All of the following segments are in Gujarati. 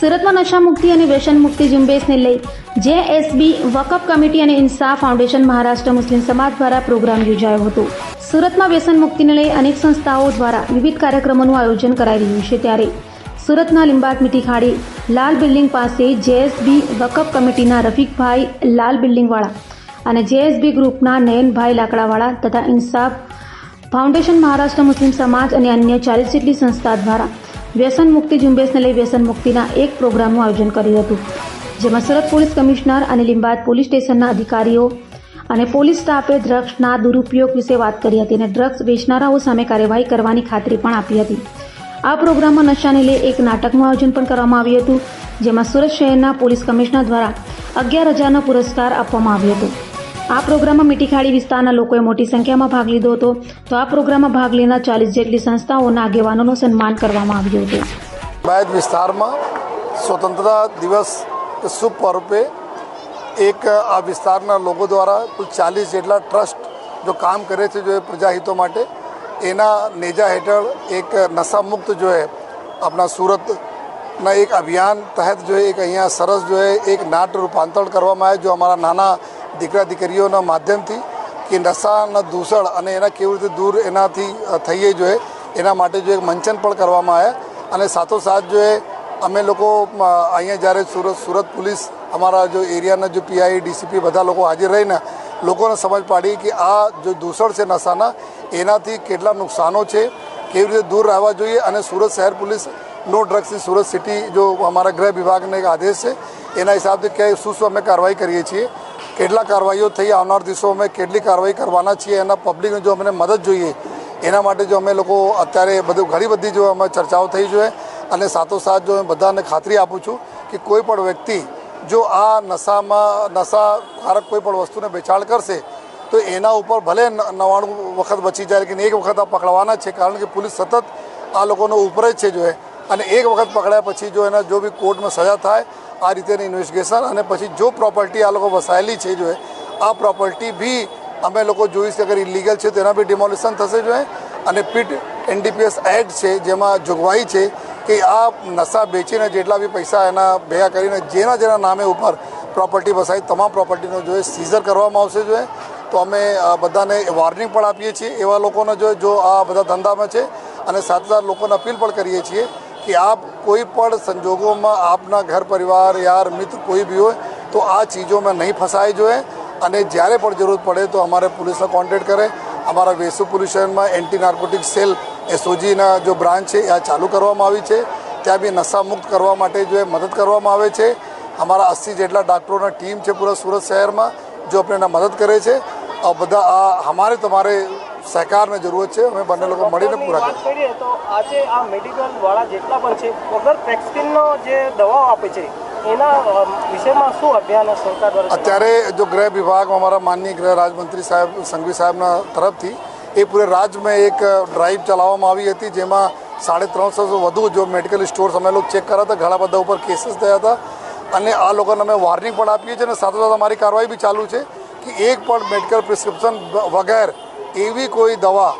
સુરતમાં નશા મુક્તિ અને વ્યસન મુક્તિ ઝુંબેશને લઈ જેએસબી, વકફ કમિટી અને ઇન્સાફ ફાઉન્ડેશન મહારાષ્ટ્ર મુસ્લિમ સમાજ દ્વારા પ્રોગ્રામ યોજાયો હતો. સુરતમાં વ્યસન મુક્તિને લઈ અનેક સંસ્થાઓ દ્વારા વિવિધ કાર્યક્રમોનું આયોજન કરાઈ રહ્યું છે ત્યારે સુરતના લીંબાદ મીઠી ખાડી લાલ બિલ્ડિંગ પાસે જેએસબી, વકફ કમિટીના રફીકભાઈ લાલ બિલ્ડિંગવાળા અને જેએસબી ગ્રુપના નયનભાઈ લાકડાવાળા તથા ઇન્સાફ ફાઉન્ડેશન મહારાષ્ટ્ર મુસ્લિમ સમાજ અને અન્ય ચાલીસ જેટલી સંસ્થા દ્વારા વ્યસન મુક્તિ ઝુંબેશને લઈ વ્યસન મુક્તિના એક પ્રોગ્રામનું આયોજન કર્યું હતું, જેમાં સુરત પોલીસ કમિશનર અને લીંબાદ પોલીસ સ્ટેશનના અધિકારીઓ અને પોલીસ સ્ટાફે ડ્રગ્સના દુરુપયોગ વિશે વાત કરી હતી અને ડ્રગ્સ વેચનારાઓ સામે કાર્યવાહી કરવાની ખાતરી પણ આપી હતી. આ પ્રોગ્રામમાં નશાને લઈ એક નાટકનું આયોજન પણ કરવામાં આવ્યું હતું, જેમાં સુરત શહેરના પોલીસ કમિશનર દ્વારા અગિયાર હજારનો પુરસ્કાર આપવામાં આવ્યો હતો. આ પ્રોગ્રામમાં મીઠીખાડી વિસ્તારના લોકોએ મોટી સંખ્યામાં ભાગ લીધો હતો. તો આ પ્રોગ્રામમાં ભાગ લેનાર ચાલીસ જેટલી સંસ્થાઓના આગેવાનોનું સન્માન કરવામાં આવ્યું હતું. બાયત વિસ્તારમાં સ્વતંત્રતા દિવસ શુભ પર્વે એક આ વિસ્તારના લોકો દ્વારા કુલ ચાલીસ જેટલા ટ્રસ્ટ જો કામ કરે છે, જો એ પ્રજાહિતો માટે, એના નેજા હેઠળ એક નશામુક્ત જો એ આપણા સુરતના એક અભિયાન તહેત જો એક અહીંયા સરસ જો એક નાટ રૂપાંતરણ કરવામાં આવે જો અમારા નાના દીકરા દીકરીઓના માધ્યમથી કે નશાના દૂષણ અને એના કેવી રીતે દૂર એનાથી થઈએ જોઈએ, એના માટે જો એક મંચન પણ કરવામાં આવ્યા અને સાથોસાથ જો એ, અમે લોકો અહીંયા જ્યારે સુરત સુરત પોલીસ અમારા જો એરિયાના જો પીઆઈ, ડીસીપી બધા લોકો હાજર રહીને લોકોને સમજ પાડી કે આ જો દૂષણ છે નશાના, એનાથી કેટલા નુકસાનો છે, કેવી રીતે દૂર રહેવા જોઈએ. અને સુરત શહેર પોલીસ નો ડ્રગ્સની સુરત સિટી જો અમારા ગૃહ વિભાગને એક આદેશ છે, એના હિસાબથી કે શું શું અમે કાર્યવાહી કરીએ છીએ. કેટલા કાર્યવાહીઓ થઈ આવનાર દિવસોમાં કેટલી કાર્યવાહી કરવાના છીએ, એના પબ્લિકને જો અમને મદદ જોઈએ, એના માટે જો અમે લોકો અત્યારે બધું ઘણી બધી જો અમે ચર્ચાઓ થઈ જોઈએ અને સાથોસાથ જો બધાને ખાતરી આપું છું કે કોઈ પણ વ્યક્તિ જો આ નશામાં, નશાકારક કોઈ પણ વસ્તુને વેચાણ કરશે, તો એના ઉપર ભલે નવાણું વખત બચી જાય કે એક વખત આ પકડવાના છે, કારણ કે પોલીસ સતત આ લોકોનો ઉપર જ છે, જો એ અને એક વખત પકડ્યા પછી જો એના જો બી કોર્ટમાં સજા થાય, આ રીતેની ઇન્વેસ્ટિગેશન અને પછી જો પ્રોપર્ટી આ લોકો વસાયેલી છે જો આ પ્રોપર્ટી બી અમે લોકો જોઈશ કે અગર ઇલીગલ છે તો એના બી ડિમોલિશન થશે જો અને પીટ એનડીપીએસ એડ છે, જેમાં જોગવાઈ છે કે આ નશા બેચીને જેટલા બી પૈસા એના ભેગા કરીને જેના જેના નામે ઉપર પ્રોપર્ટી વસાવી તમામ પ્રોપર્ટીનો જો સીઝર કરવામાં આવશે જો તો અમે બધાને વોર્નિંગ પણ આપીએ છીએ એવા લોકોને જો જો આ બધા ધંધામાં છે અને સાથે સાથે લોકોને અપીલ પણ કરીએ છીએ કે આપ કોઈ પણ સંજોગોમાં આપના ઘર પરિવાર યાર મિત્ર કોઈ બી હોય તો આ ચીજોમાં નહીં ફસાય જોઈએ અને જ્યારે પણ જરૂર પડે તો અમારે પોલીસને કોન્ટેક્ટ કરે અમારા વેસુ પોલીસ સ્ટેશનમાં એન્ટી નાર્કોટિક સેલ એસઓજીના જો બ્રાન્ચ છે એ આ ચાલુ કરવામાં આવી છે ત્યાં બી નશામુક્ત કરવા માટે જો મદદ કરવામાં આવે છે અમારા અસ્સી જેટલા ડૉક્ટરોના ટીમ છે પૂરા સુરત શહેરમાં જો આપણે એના મદદ કરે છે બધા આ અમારે તમારે સહકારની જરૂરત છે. અમે બંને લોકો મળીને પૂરા કરીએ. તો આજે આ મેડિકલ વાળા જેટલા પણ છે વગર વેક્સિનનો જે દવાઓ આપે છે એના વિષયમાં શું અભિયાન સરકાર દ્વારા અત્યારે જો ગૃહ વિભાગ અમારા માનનીય ગૃહ રાજમંત્રી સાહેબ સંઘવી સાહેબના તરફથી એ પૂરે રાજ્યમાં એક ડ્રાઈવ ચલાવવામાં આવી હતી જેમાં સાડે ત્રણસો વધુ જો મેડિકલ સ્ટોર્સ અમે લોકો ચેક કર્યા હતા ઘણા બધા ઉપર કેસીસ થયા હતા. અને આ લોકોને અમે વાર્નિંગ પણ આપીએ છીએ અને સાથે સાથે અમારી કાર્યવાહી બી ચાલુ છે કે એક પણ મેડિકલ પ્રિસ્ક્રિપ્શન વગર એવી કોઈ દવા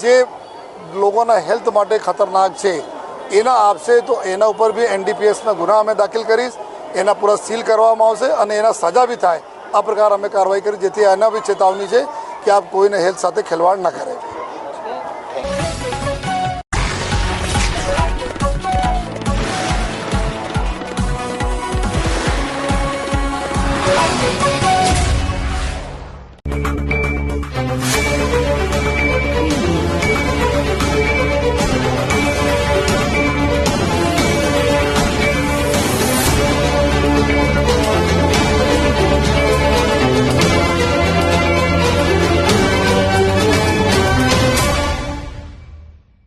જે લોકોના હેલ્થ માટે ખતરનાક છે, એના આપશે તો એના ઉપર બી એનડીપીએસના ગુના અમે દાખલ કરીશ, એના પૂરા સીલ કરવામાં આવશે અને એના સજા બી થાય. આ પ્રકાર અમે કાર્યવાહી કરી, જેથી એના બી ચેતવણી છે કે આપ કોઈને હેલ્થ સાથે ખેલવાડ ન કરે.